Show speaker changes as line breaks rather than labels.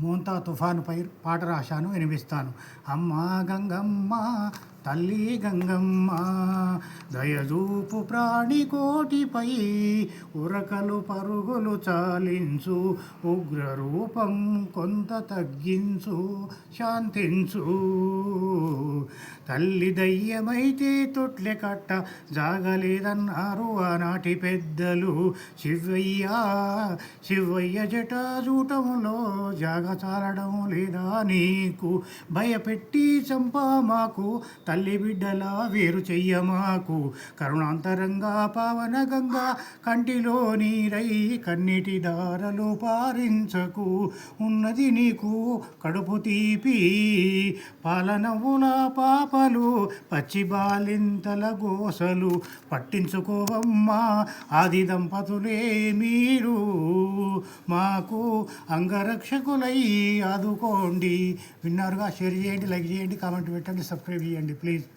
మోంతా తుఫానుపై పాట రాశాను వినిపిస్తాను. అమ్మ గంగమ్మ తల్లి గంగమ్మ దయజూపు ప్రాణి కోటిపై ఉరకలు పరుగులు చాలించు ఉగ్రరూపం కొంత తగ్గించు శాంతించు. తల్లి దయ్యమైతే తొట్లె కట్ట జాగలేదన్నారు ఆనాటి పెద్దలు. శివయ్య శివయ్య జటాజూటములో జాగ చాలడం లేదా నీకు? భయపెట్టి చంపా మాకు తల్లి బిడ్డల వేరు చెయ్య మాకు. కరుణాంతరంగా పావన గంగా కంటిలో నీరై కన్నీటి దారలు పారించకు. ఉన్నది నీకు కడుపు తీపి. పాలనవుల పాపలు పచ్చి బాలింతల గోసలు పట్టించుకోవమ్మా. ఆది దంపతులే మీరు. మాకు అంగరక్షకులై ఆదుకోండి. విన్నారుగా? షేర్ చేయండి లైక్ చేయండి కామెంట్ పెట్టండి సబ్స్క్రైబ్ చేయండి ప్లీజ్ please